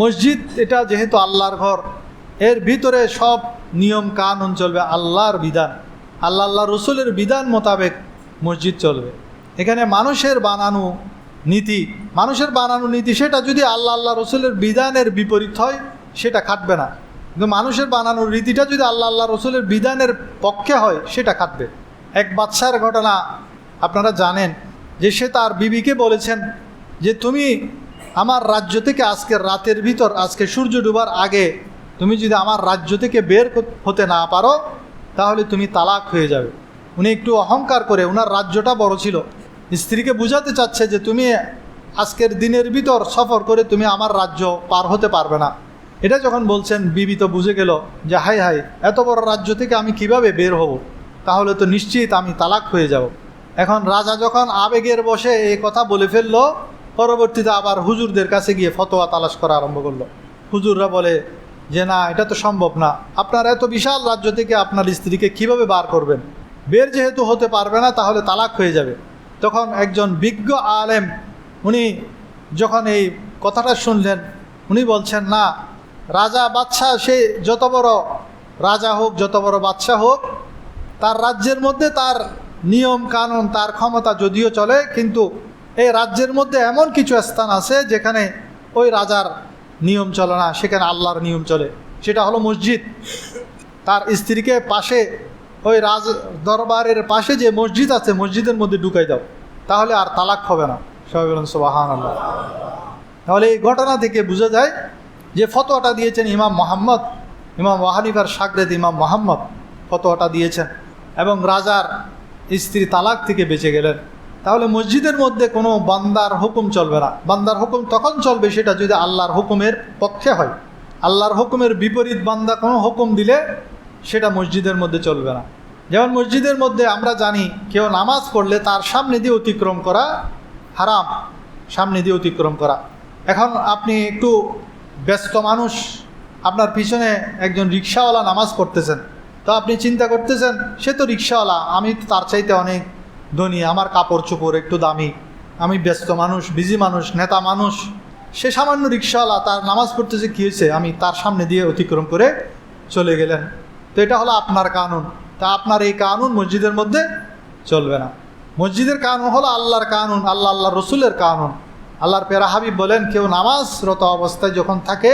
মসজিদ, এটা যেহেতু আল্লাহর ঘর, এর ভিতরে সব নিয়ম কানুন চলবে, আল্লাহর বিধান। আল্লাহ আল্লাহ রসুলের বিধান মোতাবেক মসজিদ চলবে। এখানে মানুষের বানানো নীতি, মানুষের বানানো নীতি, সেটা যদি আল্লাহ আল্লাহ রসুলের বিধানের বিপরীত হয়, সেটা খাটবে না। কিন্তু মানুষের বানানোর রীতিটা যদি আল্লাহ আল্লাহ রসুলের বিধানের পক্ষে হয়, সেটা খাটবে। এক বাচ্চার ঘটনা আপনারা জানেন, যে সে তার বিবিকে বলেছেন যে, তুমি আমার রাজ্য থেকে আজকের রাতের ভিতর, আজকে সূর্য ডুবার আগে তুমি যদি আমার রাজ্য থেকে বের হতে না পারো, তাহলে তুমি তালাক হয়ে যাবে। উনি একটু অহংকার করে ওনার রাজ্যটা বড় ছিল। স্ত্রীকে বুঝাতে চাচ্ছে যে তুমি আজকের দিনের ভিতর সফর করে তুমি আমার রাজ্য পার হতে পারবে না। এটা যখন বলছেন, বিবি তো বুঝে গেল যে হাই হাই এত বড় রাজ্য থেকে আমি কীভাবে বের হব? তাহলে তো নিশ্চিত আমি তালাক হয়ে যাব। এখন রাজা যখন আবেগের বসে এই কথা বলে ফেলল পরবর্তীতে আবার হুজুরদের কাছে গিয়ে ফতোয়া তালাশ করা আরম্ভ করল। হুজুররা বলে, যে না, এটা তো সম্ভব না। আপনার এত বিশাল রাজ্য থেকে আপনার স্ত্রীকে কীভাবে বার করবেন? বের যেহেতু হতে পারবে না, তাহলে তালাক হয়ে যাবে। তখন একজন বিজ্ঞ আলেম, উনি যখন এই কথাটা শুনলেন, উনি বলছেন, না, রাজা বাদশাহ, সে যত বড় রাজা হোক, যত বড় বাদশাহ হোক, তার রাজ্যের মধ্যে তার নিয়ম কানুন, তার ক্ষমতা যদিও চলে, কিন্তু এই রাজ্যের মধ্যে এমন কিছু স্থান আছে যেখানে ওই রাজার নিয়ম চলে না, সেখানে আল্লাহর নিয়ম চলে। সেটা হলো মসজিদ। তার স্ত্রীকে পাশে, ওই রাজ দরবারের পাশে যে মসজিদ আছে, মসজিদের মধ্যে ঢুকাই দাও। তাহলে আর তালাক হবে না। সবাই বলেন সোবাহান আল্লাহ তাহলে এই ঘটনা থেকে বোঝা যায় যে ফতোয়াটা দিয়েছেন ইমাম মোহাম্মদ, ইমাম ওয়াহানিফার সাগরেদ ইমাম মোহাম্মদ ফতোয়াটা দিয়েছেন এবং রাজার স্ত্রী তালাক থেকে বেঁচে গেলেন। তাহলে মসজিদের মধ্যে কোনো বান্দার হুকুম চলবে না। বান্দার হুকুম তখন চলবে সেটা যদি আল্লাহর হুকুমের পক্ষে হয়। আল্লাহর হুকুমের বিপরীত বান্দা কোনো হুকুম দিলে সেটা মসজিদের মধ্যে চলবে না। যেমন মসজিদের মধ্যে আমরা জানি কেউ নামাজ পড়লে তার সামনে দিয়ে অতিক্রম করা হারাম, সামনে দিয়ে অতিক্রম করা। এখন আপনি একটু ব্যস্ত মানুষ, আপনার পিছনে একজন রিক্সাওয়ালা নামাজ পড়তেছেন। তো আপনি চিন্তা করতেছেন, সে তো রিক্সাওয়ালা, আমি তার চাইতে অনেক ধনী, আমার কাপড় চোপড় একটু দামি, আমি ব্যস্ত মানুষ বিজি মানুষ, নেতা মানুষ। সে সামান্য রিক্সাওয়ালা তার নামাজ পড়তেছে, কী হয়েছে? আমি তার সামনে দিয়ে অতিক্রম করে চলে গেলেন। তো এটা হলো আপনার কানুন। তা আপনার এই কানুন মসজিদের মধ্যে চলবে না। মসজিদের কানুন হলো আল্লাহর কানুন, আল্লাহ আল্লাহ রসুলের কানুন। আল্লাহর পেরা হাবিব বলেন, কেউ নামাজরত অবস্থায় যখন থাকে,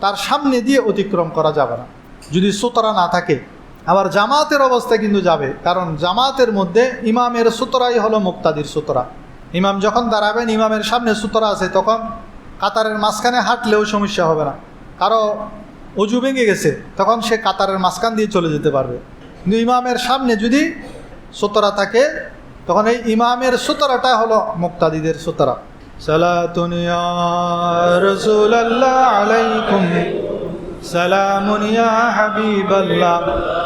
তার সামনে দিয়ে অতিক্রম করা যাবে না। যদি সুতরা না থাকে আবার জামাতের অবস্থায় কিন্তু যাবে। কারণ জামাতের মধ্যে ইমামের সুতরাই হলো মুক্তাদির সুতরা। ইমাম যখন দাঁড়াবেন, ইমামের সামনে সুতরা আছে, তখন কাতারের মাঝখানে হাঁটলেও সমস্যা হবে না। কারও অজু ভেঙে গেছে, তখন সে কাতারের মাঝখান দিয়ে চলে যেতে পারবে। কিন্তু ইমামের সামনে যদি সুতরা থাকে, তখন এই ইমামের সুতরাটা হলো মুক্তাদিদের সুতরা। সালাতুন রাসূলুল্লাহ আলাইকুম। সালামুন ইয়া হাবিবাল্লাহ।